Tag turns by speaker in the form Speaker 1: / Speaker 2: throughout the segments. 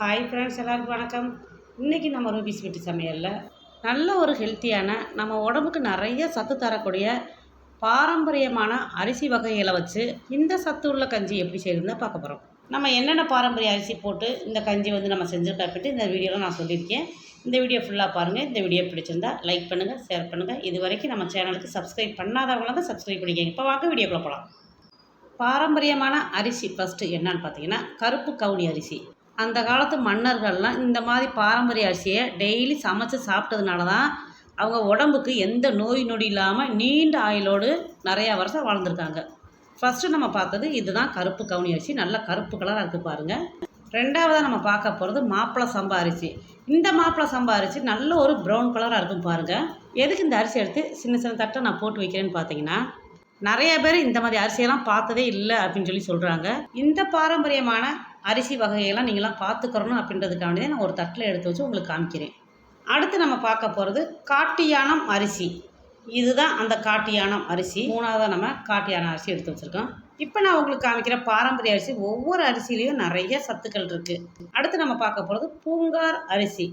Speaker 1: Hi friends எல்லாருக்கும் வணக்கம். இன்றைக்கி நம்ம ரூபிஸ் வீட்டு சமையலில் நல்ல ஒரு ஹெல்த்தியான நம்ம உடம்புக்கு நிறைய சத்து தரக்கூடிய பாரம்பரியமான அரிசி வகைகளை வச்சு இந்த சத்து உள்ள கஞ்சி எப்படி செய்யுதுன்னு பார்க்க போகிறோம் நம்ம என்னென்ன பாரம்பரிய அரிசி போட்டு இந்த கஞ்சி வந்து நம்ம செஞ்சுருக்கா இந்த வீடியோவில் நான் சொல்லியிருக்கேன். இந்த வீடியோ ஃபுல்லாக பாருங்கள் இந்த வீடியோ பிடிச்சிருந்தா லைக் பண்ணுங்கள் ஷேர் பண்ணுங்கள் இது வரைக்கும் நம்ம சேனலுக்கு சப்ஸ்கிரைப் பண்ணாதவங்க சப்ஸ்கிரைப் பண்ணிக்கங்க. இப்போ வாங்க வீடியோக்குள்ளே போகலாம் பாரம்பரியமான அரிசி ஃபஸ்ட்டு என்னன்னு பார்த்தீங்கன்னா கருப்பு கவுனி அரிசி. அந்த காலத்து மன்னர்கள்லாம் இந்த மாதிரி பாரம்பரிய அரிசியை டெய்லி சமைச்சு சாப்பிட்டதுனால தான் அவங்க உடம்புக்கு எந்த நோய் நொடி இல்லாமல் நீண்ட ஆயுளோடு நிறையா வருஷம் வாழ்ந்திருக்காங்க. ஃபஸ்ட்டு நம்ம பார்த்தது இதுதான் கருப்பு கவுனி அரிசி. நல்ல கருப்பு கலராக இருக்குது பாருங்கள் ரெண்டாவதாக நம்ம பார்க்க போகிறது மாப்பிளை சம்பா அரிசி. இந்த மாப்பிளை சம்பா அரிசி நல்ல ஒரு ப்ரௌன் கலராக இருக்கும் பாருங்கள் எதுக்கு இந்த அரிசி எடுத்து சின்ன சின்ன தட்டை நான் போட்டு வைக்கிறேன்னு பார்த்தீங்கன்னா நிறைய பேர் இந்த மாதிரி அரிசியெல்லாம் பார்த்ததே இல்லை அப்படின்னு சொல்லி சொல்கிறாங்க இந்த பாரம்பரியமான அரிசி வகையெல்லாம் நீங்களாம் பார்த்துக்கிறணும் அப்படின்றதுக்காண்டி நான் ஒரு தட்டில் எடுத்து வச்சு உங்களுக்கு காமிக்கிறேன். அடுத்து நம்ம பார்க்க போகிறது காட்டியானம் அரிசி. இதுதான் அந்த காட்டியானம் அரிசி. மூணாவதாக நம்ம காட்டியானம் அரிசி எடுத்து வச்சுருக்கோம். இப்போ நான் உங்களுக்கு காமிக்கிற பாரம்பரிய அரிசி ஒவ்வொரு அரிசிலையும் நிறைய சத்துக்கள் இருக்குது அடுத்து நம்ம பார்க்க போகிறது பூங்கார் அரிசி.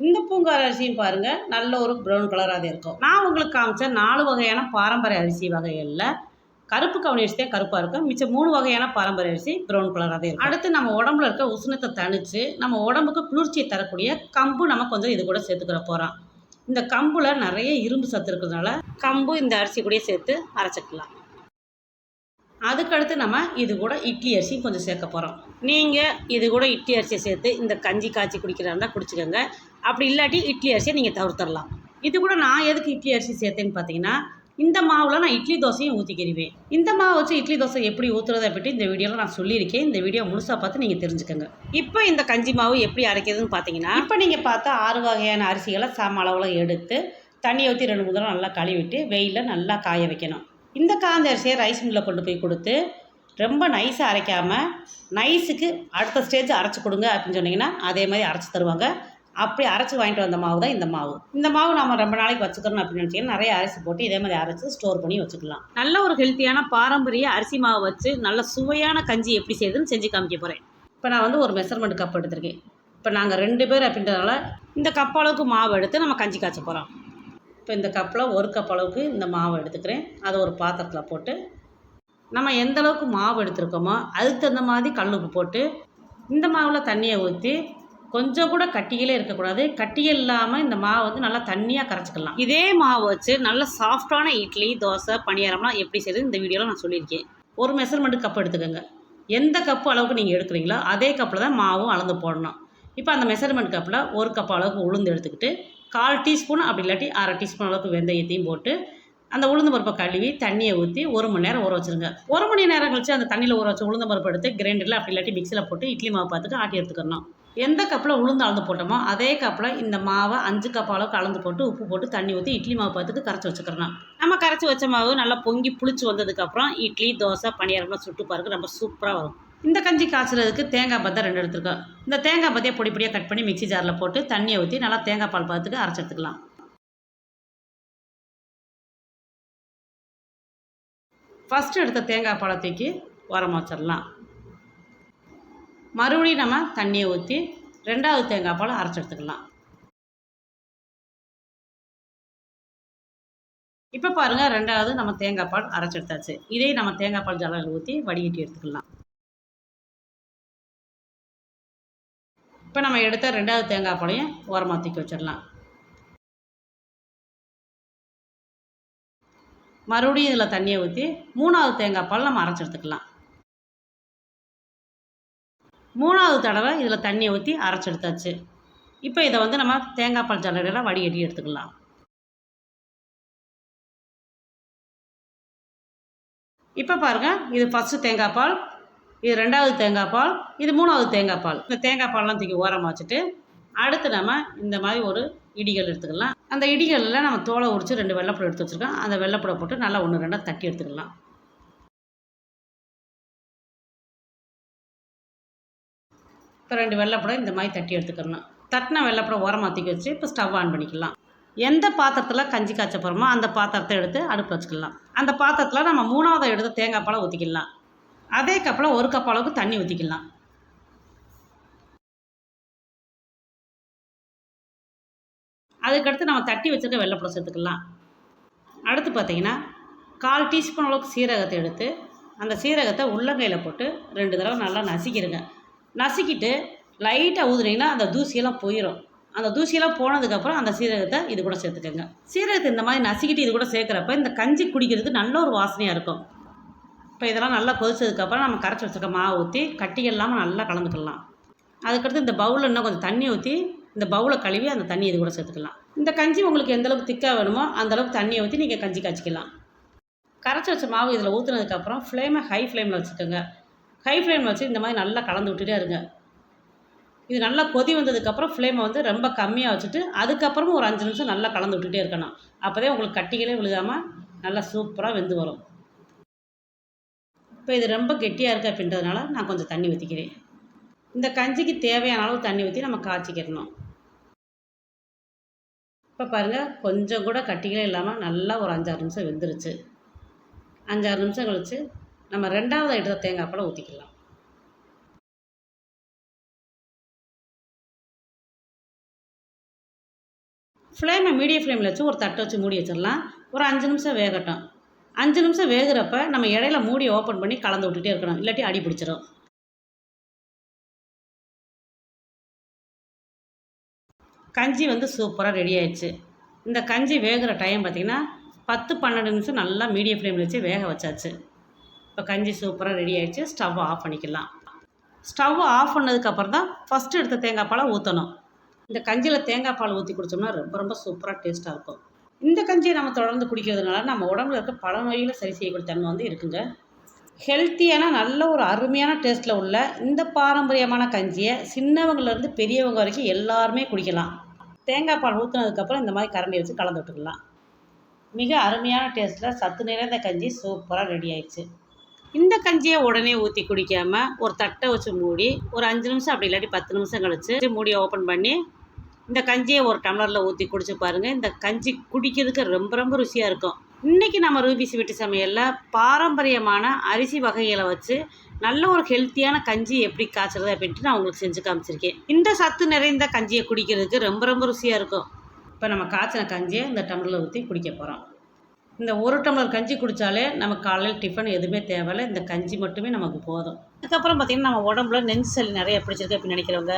Speaker 1: இந்த பூங்கார் அரிசியும் பாருங்கள் நல்ல ஒரு ப்ரௌன் கலராக இருக்கும். நான் உங்களுக்கு காமிச்ச நாலு வகையான பாரம்பரிய அரிசி வகைகளில் கருப்பு கவுனி அரிசி தான் கருப்பாக இருக்கும். மிச்சம் மூணு வகையான பாரம்பரிய அரிசி ப்ரௌன் கலராக இருக்கும். அடுத்து நம்ம உடம்புல இருக்க உஷ்ணத்தை தணித்து நம்ம உடம்புக்கு குளிர்ச்சியை தரக்கூடிய கம்பு நம்ம கொஞ்சம் இது கூட சேர்த்துக்கிற போகிறோம் இந்த கம்பில் நிறைய இரும்பு சத்து இருக்கிறதுனால கம்பு இந்த அரிசி கூட சேர்த்து அரைச்சிக்கலாம். அதுக்கடுத்து நம்ம இது கூட இட்லி அரிசி கொஞ்சம் சேர்க்க போகிறோம் நீங்கள் இது கூட இட்லி அரிசியை சேர்த்து இந்த கஞ்சி காய்ச்சி குடிக்கிறதா இருந்தால் குடிச்சிக்கோங்க. அப்படி இல்லாட்டி இட்லி அரிசியை நீங்கள் தவிர்த்துடலாம். இது கூட நான் எதுக்கு இட்லி அரிசி சேர்த்தேன்னு பார்த்தீங்கன்னா இந்த மாவில் நான் இட்லி தோசையும் ஊற்றிக்கிறுவேன் இந்த மாவு வச்சு இட்லி தோசை எப்படி ஊற்றுறதை பற்றி இந்த வீடியோவில் நான் சொல்லியிருக்கேன். இந்த வீடியோ முழுசாக பார்த்து நீங்கள் தெரிஞ்சுக்கோங்க. இப்போ இந்த கஞ்சி மாவு எப்படி அரைக்கிறதுன்னு பார்த்தீங்கன்னா இப்போ நீங்கள் பார்த்தா ஆறு வகையான அரிசிகளை சம அளவில் எடுத்து தண்ணி ஊற்றி ரெண்டு மூணு தடவை நல்லா கழுவிட்டு வெயிலில் நல்லா காய வைக்கணும். இந்த காந்த அரிசியை ரைஸ் மில்லில் கொண்டு போய் கொடுத்து ரொம்ப நைஸாக அரைக்காமல் நைஸுக்கு அடுத்த ஸ்டேஜ் அரைச்சி கொடுங்க அப்படின்னு சொன்னிங்கன்னா அதே மாதிரி அரைச்சி தருவாங்க. அப்படி அரைச்சி வாங்கிட்டு வந்த மாவு தான் இந்த மாவு. இந்த மாவு நம்ம ரொம்ப நாளைக்கு வச்சுக்கணும் அப்படின்னு நினச்சிங்கன்னா நிறைய அரிசி போட்டு இதே மாதிரி அரைச்சி ஸ்டோர் பண்ணி வச்சுக்கலாம். நல்ல ஒரு ஹெல்த்தியான பாரம்பரிய அரிசி மாவு வச்சு நல்ல சுவையான கஞ்சி எப்படி செய்யுதுன்னு செஞ்சு காமிக்க போகிறேன் இப்போ நான் வந்து ஒரு மெஷர்மெண்ட் கப் எடுத்திருக்கேன். இப்போ நாங்கள் ரெண்டு பேர் அப்படின்றதால இந்த கப் அளவுக்கு மாவு எடுத்து நம்ம கஞ்சி காய்ச்ச போகிறோம் இப்போ இந்த கப்பில் ஒரு கப் அளவுக்கு இந்த மாவு எடுத்துக்கிறேன். அதை ஒரு பாத்திரத்தில் போட்டு நம்ம எந்த அளவுக்கு மாவு எடுத்துருக்கோமோ அதுக்கு தகுந்த மாதிரி கல் உப்பு போட்டு இந்த மாவில் தண்ணியை ஊற்றி கொஞ்சம் கூட கட்டிகளே இருக்கக்கூடாது. கட்டிகள் இல்லாமல் இந்த மாவு வந்து நல்லா தண்ணியாக கரைச்சிக்கலாம். இதே மாவு வச்சு நல்ல சாஃப்டான இட்லி தோசை பணியாரம்லாம் எப்படி செய்யுது இந்த வீடியோவில் நான் சொல்லியிருக்கேன். ஒரு மெஷர்மெண்ட் கப் எடுத்துக்கோங்க. எந்த கப்பு அளவுக்கு நீங்கள் எடுக்கிறீங்களோ அதே கப்பில் தான் மாவும் அளந்து போடணும். இப்போ அந்த மெஷர்மெண்ட் கப்பில் ஒரு கப் அளவுக்கு உளுந்து எடுத்துக்கிட்டு கால் டீஸ்பூன் அப்படி இல்லாட்டி அரை டீஸ்பூன் அளவுக்கு வெந்தயத்தையும் போட்டு அந்த உளுந்து பருப்பை கழுவி தண்ணியை ஊற்றி ஒரு மணி நேரம் ஊற வச்சுருங்க. ஒரு மணி நேரம் கழிச்சு அந்த தண்ணியில் ஊற வச்சு உளுந்த பருப்பு எடுத்து கிரைண்டரில் அப்படி இல்லாட்டி மிக்சியில் போட்டு இட்லி மாவு பார்த்துட்டு ஆட்டி எடுத்துக்கணும். எந்த கப்பில் உளுந்து அளந்து போட்டோமோ அதே கப்பில் இந்த மாவை அஞ்சு கப் அளவுக்கு அளந்து போட்டு உப்பு போட்டு தண்ணி ஊற்றி இட்லி மாவு பார்த்துட்டு கரைச்சி வச்சுக்கிறோம் நம்ம கரைச்சி வச்ச மாவு நல்லா பொங்கி புளிச்சு வந்ததுக்கப்புறம் இட்லி தோசை பணியாரம்லாம் சுட்டு பாருக்கு ரொம்ப சூப்பராக வரும். இந்த கஞ்சி காய்ச்சறதுக்கு தேங்காய் பத்தை ரெண்டு எடுத்துருக்கோம். இந்த தேங்காய் பத்தையை பொடி பொடியாக கட் பண்ணி மிக்சி ஜாரில் போட்டு தண்ணியை ஊற்றி நல்லா தேங்காய் பால் பார்த்துட்டு அரைச்சி எடுத்துக்கலாம். ஃபஸ்ட்டு எடுத்த தேங்காய் பாலை தூக்கி உரமா வச்சிடலாம். மறுபடியும் நம்ம தண்ணியை ஊற்றி ரெண்டாவது தேங்காய் பால் அரைச்சி எடுத்துக்கலாம். இப்போ பாருங்கள் ரெண்டாவது நம்ம தேங்காய் பால் அரைச்சி எடுத்தாச்சு. இதே நம்ம தேங்காய் பால் ஜாலில் ஊற்றி வடிகட்டி எடுத்துக்கலாம். இப்போ நம்ம எடுத்த ரெண்டாவது தேங்காய் பாலையும் ஓரமாக தூக்கி வச்சிடலாம். மறுபடியும் இதில் தண்ணியை ஊற்றி மூணாவது தேங்காய் பால் நம்ம அரைச்சி எடுத்துக்கலாம். மூணாவது தடவை இதில் தண்ணியை ஊற்றி அரைச்சி எடுத்தாச்சு இப்போ இதை வந்து நம்ம தேங்காய் பால் ஜல்லடையில் வடிகட்டி எடுத்துக்கலாம். இப்போ பாருங்கள் இது ஃபஸ்ட்டு தேங்காய் பால் இது ரெண்டாவது தேங்காய் பால் இது மூணாவது தேங்காய் பால். இந்த தேங்காய் பால்லாம் தூக்கி ஓரமாக வச்சுட்டு அடுத்து நம்ம இந்த மாதிரி ஒரு இடிகள் எடுத்துக்கலாம். அந்த இடிகளில் நம்ம தோலை உரித்து ரெண்டு வெள்ளைப்பூடு எடுத்து வச்சுருக்கோம். அந்த வெள்ளைப்பூடை போட்டு நல்லா ஒன்று ரெண்டாக தட்டி எடுத்துக்கலாம். இப்போ ரெண்டு வெள்ளைப்படம் இந்த மாதிரி தட்டி எடுத்துக்கணும் தட்டின வெள்ளைப்படம் ஓரமாக மாற்றி வச்சு இப்போ ஸ்டவ் ஆன் பண்ணிக்கலாம். எந்த பாத்திரத்தில் கஞ்சி காய்ச்ச போகிறோமோ அந்த பாத்திரத்தை எடுத்து அடுப்பு வச்சுக்கலாம். அந்த பாத்திரத்தில் நம்ம மூணாவது எடுத்து தேங்காய் பழம் ஊற்றிக்கலாம் அதே கப்பில் ஒரு கப் அளவுக்கு தண்ணி ஊற்றிக்கலாம் அதுக்கடுத்து நம்ம தட்டி வச்சுருக்க வெள்ளைப்பட சேர்த்துக்கலாம். அடுத்து பார்த்தீங்கன்னா கால் டீஸ்பூன் அளவுக்கு சீரகத்தை எடுத்து அந்த சீரகத்தை உள்ளங்கையில் போட்டு ரெண்டு தடவை நல்லா நசுக்கிடுங்க நசுக்கிட்டு லைட்டாக ஊதுனீங்கன்னா அந்த தூசியெல்லாம் போயிடும் அந்த தூசியெல்லாம் போனதுக்கப்புறம் அந்த சீரகத்தை இது கூட சேர்த்துக்கோங்க. சீரகத்தை இந்த மாதிரி நசுக்கிட்டு இது கூட சேர்க்குறப்ப இந்த கஞ்சி குடிக்கிறதுக்கு நல்ல ஒரு வாசனையாக இருக்கும். இப்போ இதெல்லாம் நல்லா கொதிச்சதுக்கப்புறம் நம்ம கரைச்சி வச்சுருக்க மாவு ஊற்றி கட்டி இல்லாமல் நல்லா கலந்துக்கலாம். அதுக்கடுத்து இந்த பவுலில் இன்னும் கொஞ்சம் தண்ணி ஊற்றி இந்த பவுலை கழுவி அந்த தண்ணி இது கூட சேர்த்துக்கலாம். இந்த கஞ்சி உங்களுக்கு எந்தளவுக்கு திக்காக வேணுமோ அந்தளவுக்கு தண்ணியை ஊற்றி நீங்கள் கஞ்சி காய்ச்சிக்கலாம். கரைச்சி வச்ச மாவு இதில் ஊற்றுனதுக்கப்புறம் ஃப்ளேமை ஹை ஃப்ளேமில் வச்சுக்கோங்க. ஹை ஃப்ளேமில் வச்சு இந்த மாதிரி நல்லா கலந்து விட்டுட்டே இருங்க. இது நல்லா கொதி வந்ததுக்கப்புறம் ஃப்ளேமை வந்து ரொம்ப கம்மியாக வச்சுட்டு அதுக்கப்புறமும் ஒரு அஞ்சு நிமிஷம் நல்லா கலந்து விட்டுட்டே இருக்கணும். அப்போதே உங்களுக்கு கட்டிகளே விழுகாமல் நல்லா சூப்பராக வெந்து வரும். இப்போ இது ரொம்ப கெட்டியாக இருக்குது அப்படின்றதுனால நான் கொஞ்சம் தண்ணி ஊற்றிக்கிறேன் இந்த கஞ்சிக்கு தேவையான அளவு தண்ணி ஊற்றி நம்ம காய்ச்சிக்கிடணும். இப்போ பாருங்கள் கொஞ்சம் கூட கட்டிகளே இல்லாமல் நல்லா ஒரு அஞ்சாறு நிமிஷம் வெந்துருச்சு. அஞ்சாறு நிமிஷம் கழித்து நம்ம ரெண்டாவது எடுத்த தேங்காய் பழம் ஊற்றிக்கலாம் ஃப்ளேமை மீடியம் ஃப்ளேமில் வச்சு ஒரு தட்டை வச்சு மூடி வச்சிடலாம். ஒரு அஞ்சு நிமிஷம் வேகட்டும். அஞ்சு நிமிஷம் வேகிறப்ப நம்ம இடையில மூடி ஓப்பன் பண்ணி கலந்து விட்டுட்டே இருக்கணும். இல்லாட்டி அடி பிடிச்சிடும் கஞ்சி வந்து சூப்பராக ரெடி ஆயிடுச்சு. இந்த கஞ்சி வேகிற டைம் பார்த்திங்கன்னா பத்து பன்னெண்டு நிமிஷம் நல்லா மீடியம் ஃப்ளேமில் வச்சு வேக வச்சாச்சு. இப்போ கஞ்சி சூப்பராக ரெடி ஆகிடுச்சு ஸ்டவ் ஆஃப் பண்ணிக்கலாம். ஸ்டவ் ஆஃப் பண்ணதுக்கப்புறம் தான் ஃபஸ்ட்டு எடுத்த தேங்காய் பாலை ஊற்றணும் இந்த கஞ்சியில் தேங்காய் பால் ஊற்றி குடித்தோம்னா ரொம்ப ரொம்ப சூப்பராக டேஸ்ட்டாக இருக்கும். இந்த கஞ்சியை நம்ம தொடர்ந்து குடிக்கிறதுனால நம்ம உடம்புல இருக்க பல நோய்களை சரி செய்யக்கூடிய தன்மை வந்து இருக்குங்க. ஹெல்த்தியான நல்ல ஒரு அருமையான டேஸ்ட்டில் உள்ள இந்த பாரம்பரியமான கஞ்சியை சின்னவங்கலேருந்து பெரியவங்க வரைக்கும் எல்லாருமே குடிக்கலாம். தேங்காய் பால் ஊற்றுனதுக்கப்புறம் இந்த மாதிரி கரண்டி வச்சு கலந்து விட்டுக்கலாம். மிக அருமையான டேஸ்ட்டில் சத்து நிறைந்த கஞ்சி சூப்பராக ரெடி ஆயிடுச்சு. இந்த கஞ்சியை உடனே ஊற்றி குடிக்காமல் ஒரு தட்டை வச்சு மூடி ஒரு அஞ்சு நிமிஷம் அப்படி இல்லாட்டி பத்து நிமிஷம் கழிச்சு மூடியை ஓப்பன் பண்ணி இந்த கஞ்சியை ஒரு டம்ளரில் ஊற்றி குடிச்சு பாருங்கள் இந்த கஞ்சி குடிக்கிறதுக்கு ரொம்ப ரொம்ப ருசியாக இருக்கும். இன்றைக்கி நம்ம ரூபிஸ் வீட்டு சமையலில் பாரம்பரியமான அரிசி வகைகளை வச்சு நல்ல ஒரு ஹெல்த்தியான கஞ்சி எப்படி காய்ச்சறது அப்படின்ட்டு நான் உங்களுக்கு செஞ்சு காமிச்சிருக்கேன். இந்த சத்து நிறைந்த கஞ்சியை குடிக்கிறதுக்கு ரொம்ப ரொம்ப ருசியாக இருக்கும். இப்போ நம்ம காய்ச்சின கஞ்சியை இந்த டம்ளரில் ஊற்றி குடிக்க போகிறோம் இந்த ஒரு டம்ளர் கஞ்சி குடித்தாலே நமக்கு காலையில் டிஃபன் எதுவுமே தேவையில்லை. இந்த கஞ்சி மட்டுமே நமக்கு போதும். அதுக்கப்புறம் பார்த்திங்கன்னா நம்ம உடம்புல நெஞ்சு சளி நிறைய பிடிச்சிருக்கு அப்படின்னு நினைக்கிறவங்க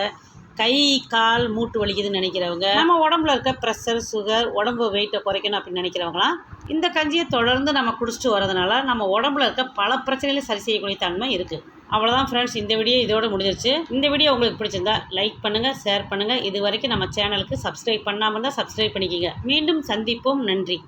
Speaker 1: கை கால் மூட்டு வலிக்குதுன்னு நினைக்கிறவங்க நம்ம உடம்புல இருக்க ப்ரெஷர் சுகர் உடம்பு வெயிட்டை குறைக்கணும் அப்படின்னு நினைக்கிறவங்களாம் இந்த கஞ்சியை தொடர்ந்து நம்ம குடிச்சிட்டு வரதுனால நம்ம உடம்புல இருக்க பல பிரச்சனைகளை சரி செய்யக்கூடிய தன்மை இருக்குது அவ்வளோதான் ஃப்ரெண்ட்ஸ் இந்த வீடியோ இதோட முடிஞ்சிருச்சு. இந்த வீடியோ உங்களுக்கு பிடிச்சிருந்தா லைக் பண்ணுங்கள் ஷேர் பண்ணுங்கள் இது வரைக்கும் நம்ம சேனலுக்கு சப்ஸ்கிரைப் பண்ணாமல் இருந்தால் சப்ஸ்கிரைப் பண்ணிக்கிங்க. மீண்டும் சந்திப்போம். நன்றி.